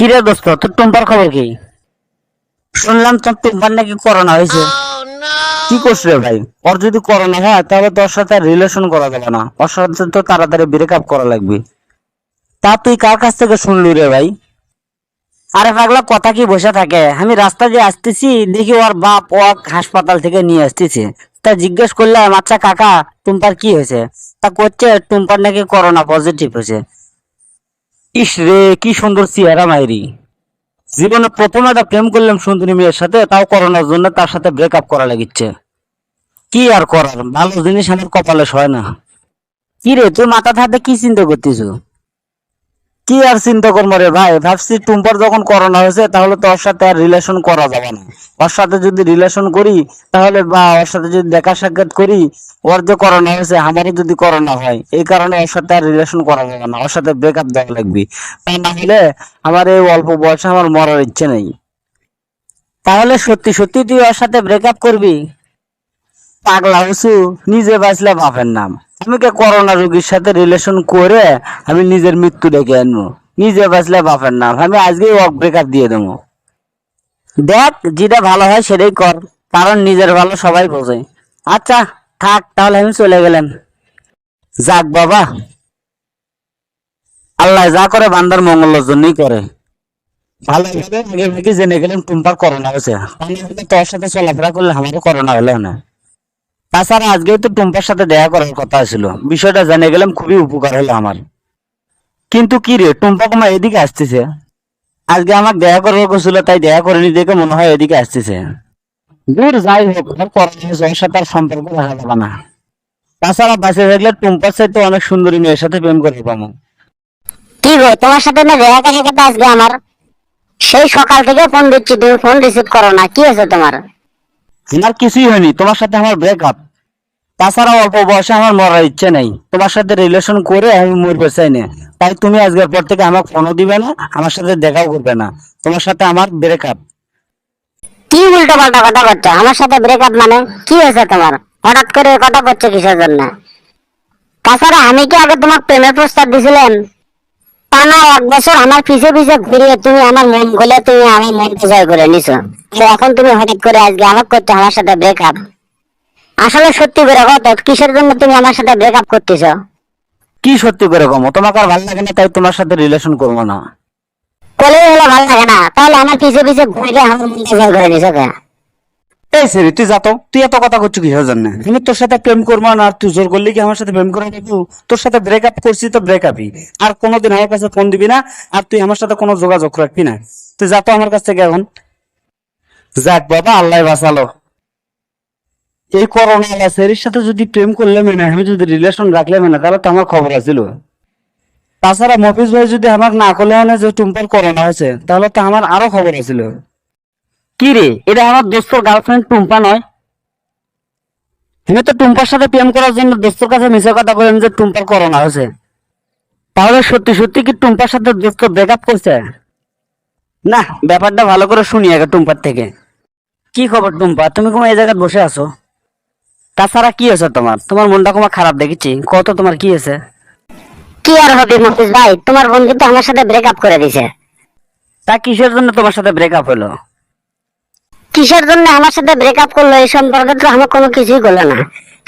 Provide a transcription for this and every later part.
কিরে দোস্ত তোর টুম্পার খবর কি? শুনলাম তোর টুম্পার নাকি করোনা হয়েছে। কি করছ রে ভাই? ওর যদি করোনা হয় তাহলে তোর সাথে রিলেশন করা যাবে না। ওর সাথে তো তাড়াতাড়ি ব্রেকআপ করা লাগবে। তা তুই কার কাছ থেকে শুনলি রে ভাই? আরে পাগলা কথা কি বসে থাকে? আমি রাস্তা দিয়ে আসতেছি দেখি ওর বাপ ও হাসপাতাল থেকে নিয়ে আসতেছে। তা জিজ্ঞেস করলাম আচ্ছা কাকা টুম্পার কি হয়েছে? তা করছে টুম্পার নাকি করোনা পজিটিভ হয়েছে। ইস রে, কি সুন্দর চেহারা মায়েরি জীবনে প্রথম একটা প্রেম করলাম সুন্দরী মেয়ের সাথে, তাও করোনার জন্য তার সাথে ব্রেকআপ করা লাগিচ্ছে। কি আর করার, ভালো জিনিস আমার কপালে সয় না। কি রে, তোর মাথা থাকতে কি চিন্তা করতেছ? কি আর চিন্তা করব রে ভাই? ভাবছি টুম্পার যখন করোনা হয়েছে, তাহলে তো ওর সাথে আর রিলেশন করা যাবে না। ওর সাথে যদি রিলেশন করি, তাহলে বা ওর সাথে যদি দেখা সাক্ষাৎ করি, ওর যে করোনা হয়েছে, আমারও যদি করোনা হয়, এই কারণে ওর সাথে আর রিলেশন করা যাবে না। ওর সাথে ব্রেকআপ দেওয়া লাগবে। তা না হলে আমার এই অল্প বয়সে আমার মরার ইচ্ছে নেই। তাহলে সত্যি সত্যি তুই ওর সাথে ব্রেকআপ করবি? পাগলা হসু, নিজে বাঁচলে বাপের নাম। আমি কে করোনা রোগীর সাথে রিলেশন করে আমি নিজের মৃত্যু ডেকে আনব। নিজে বাঁচলে বাপের নাম। আমি আজকেই ওয়াক ব্রেকআপ দিয়ে দেবো। দেখ, যেটা ভালো হয় সেটাই কর। কারণ নিজের ভালো সবাই বোঝে। আচ্ছা থাক, তাহলে আমি চলে গেলাম। যাক বাবা। আল্লাহ যা করে বান্দার মঙ্গলের জন্যই করে। ভালো আগে জেনে গেলেন টুম্পার করোনা হয়েছে। তোর সাথে চলাফেরা করলে আমারও করোনা হলো না। তাছাড়া আজকেও তো টুম্পার সাথে দেখা করার কথা ছিল। বিষয়টা জেনে গেলাম খুবই উপকার হলো আমার। কিন্তু কি রে, টুম্পা কুমা এদিকে আসতেছে? আজকে আমার দেখা করার ছিল তাই দেখা করেনি দেখে মনে হয় এদিকে আসতেছে। দূর যাই হোক ওর সাথে আর সম্পর্ক দেখা যাবে না। তাছাড়া বাসে থাকলে টুম্পার সাথে অনেক সুন্দরী মেয়ের সাথে প্রেম করে পাবো। কি গো, তোমার সাথে না দেখা দেখা আজকে আমার? সেই সকাল থেকে ফোন দিচ্ছি, তুমি ফোন রিসিভ করো না, কি আছে তোমার? আমার কিছুই হয়নি। তোমার সাথে আমার ব্রেকআপ তাছাড়া অল্প বয়সে আমার মরার ইচ্ছে নেই। তোমার সাথে রিলেশন করে আমি মরবে চাই না। তাই তুমি আজকের পর থেকে আমাকে ফোনও দিবে না, আমার সাথে দেখাও করবে না। তোমার সাথে আমার ব্রেকআপ কি উল্টো পাল্টা কথা করছ আমার সাথে ব্রেকআপ মানে? কি হয়েছে তোমার? হঠাৎ করে কথা করছ কিসের জন্য? তাছাড়া আমি কি আগে তোমার প্রেমের প্রস্তাব দিছিলাম? টানা এক বছর আমার পিছে পিছে ঘুরিয়ে তুমি আমার মন গলে তুমি আমার মনকে জয় করে নিছো। এখন তুমি হঠাৎ করে আজকে আমার করছ আমার সাথে ব্রেকআপ আসলে সত্যি করে কত কিসের জন্য তুমি আমার সাথে ব্রেকআপ করতেছো? কি সত্যি করে কমো? তোমাকে আর ভালো লাগে না তাই তোমার সাথে রিলেশন করব না। কোলে হলে ভালো লাগে না তাহলে আমার পিছে পিছে ঘুরে আমার মনকে জয় করে নিছো কে? এই সেরি তুই যাতো তুই এত কথা করছিস কিসের জন্য? আমি তোর সাথে প্রেম করব না, আর তুই জোর করলি কি আমার সাথে প্রেম করে দেবো তোর সাথে ব্রেকআপ করছি, তো ব্রেকআপই আর কোনোদিন আমার কাছে ফোন দিবি না, আর তুই আমার সাথে কোনো যোগাযোগ রাখবি না। তুই যাতো আমার কাছ থেকে এখন। যাক বাবা, আল্লাহ বাঁচালো। এই করোনা সেরির সাথে যদি প্রেম করলে মেনে, আমি যদি রিলেশন রাখলে মেনে, তাহলে তো আমার খবর আছিল। তাছাড়া মফিজ ভাই যদি আমাকে না করলে মানে যে টুম্পার করোনা হয়েছে, তাহলে তো আমার আরও খবর আছিল। কি রে এটা আমার দোস্তর গার্লফ্রেন্ড টুম্পা নয়। আমি তো টুম্পার সাথে প্রেম করার জন্য দোস্তর কাছে মিশে কথা বললাম যে টুম্পার করোনা হয়েছে। তাহলে সত্যি সত্যি কি টুম্পার সাথে দোস্ত ব্রেকআপ করছে? না ব্যাপারটা ভালো করে শুনি আগে টুম্পার থেকে। কি খবর টুম্পা? তুমি কোনো এই জায়গায় বসে আছো? তাছাড়া কি হয়েছে তোমার? তোমার মনটা তোমার খারাপ দেখেছি। কত তোমার কি হয়েছে? কি আর হবে মফিজ ভাই? তোমার বন্ধু তো আমার সাথে ব্রেকআপ করে দিছে তা কিসের জন্য তোমার সাথে ব্রেকআপ হলো? কিসের জন্য আমার সাথে ব্রেকআপ করল এই সম্পর্কে তো আমার কোনো কিছুই করল না।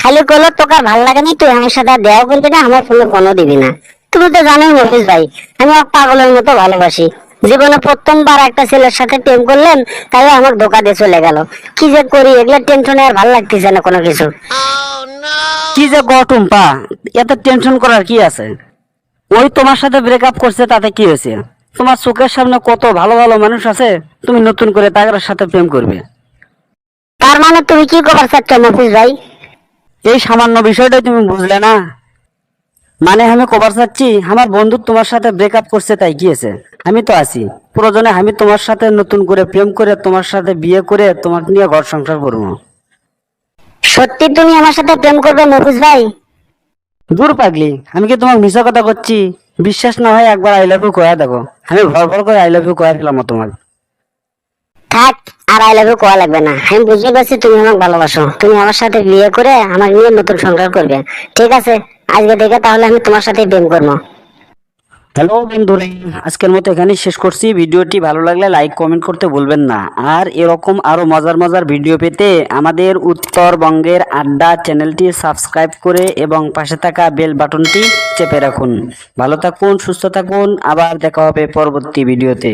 খালি করল, তোকে ভালো লাগে না, তুই আমার সাথে দেওয়া করবি না, আমার ফোনে ফোনও দিবি না। তুমি তো জানোই মফিজ ভাই, আমি পাগলের মতো ভালোবাসি। জীবনে প্রথমবার একটা ছেলের সাথে প্রেম করলেন তাই আমার ধোকা দিয়ে চলে গেল। কি যে করি, এগুলো টেনশনে আর ভালো লাগতেছে না কোনো কিছু। কি যে গো টুম্পা, এত টেনশন করার কি আছে? ওই তোমার সাথে ব্রেকআপ করছে, তাতে কি হয়েছে? তোমার চোখের সামনে কত ভালো ভালো মানুষ আছে তুমি নতুন করে তাদের সাথে প্রেম করবে। তার মানে তুমি কি করার চাচ্ছ মফিজ ভাই? এই সামান্য বিষয়টাই তুমি বুঝলে না। মানে আমি কবার চাচ্ছি আমার বন্ধু তোমার সাথে ব্রেকআপ করছে তাই গিয়েছে আমি তো আছি। প্রয়োজনে আমি তোমার সাথে নতুন করে প্রেম করে তোমার সাথে বিয়ে করে তোমাকে নিয়ে ঘর সংসার করব। সত্যি তুমি আমার সাথে প্রেম করবে মফিজ ভাই? দূর পাগলি আমি কি তোমার মিশা কথা করছি বিশ্বাস না হয় একবার আই লাভ ইউ কয়া দেখো। আমি ভর ভর করে আই লাভ ইউ কয়া ফেলাম তোমার থাক, আর আই লাভ ইউ কোয়া লাগবে না। আমি বুঝতে পারছি তুমি আমাকে ভালোবাসো। তুমি আমার সাথে বিয়ে করে আমার নিয়ে নতুন সংসার করবে। ঠিক আছে? আজকে থেকে তাহলে আমি তোমার সাথে প্রেম করব। হ্যালো বন্ধুরা, আজকের মতো এখানে শেষ করছি। ভিডিওটি ভালো লাগলে লাইক, কমেন্ট করতে ভুলবেন না। আর এরকম আরও মজার মজার ভিডিও পেতে আমাদের উত্তরবঙ্গের আড্ডা চ্যানেলটি সাবস্ক্রাইব করে এবং পাশে থাকা বেল বাটনটি চেপে রাখুন। ভালো থাকুন, সুস্থ থাকুন। আবার দেখা হবে পরবর্তী ভিডিওতে।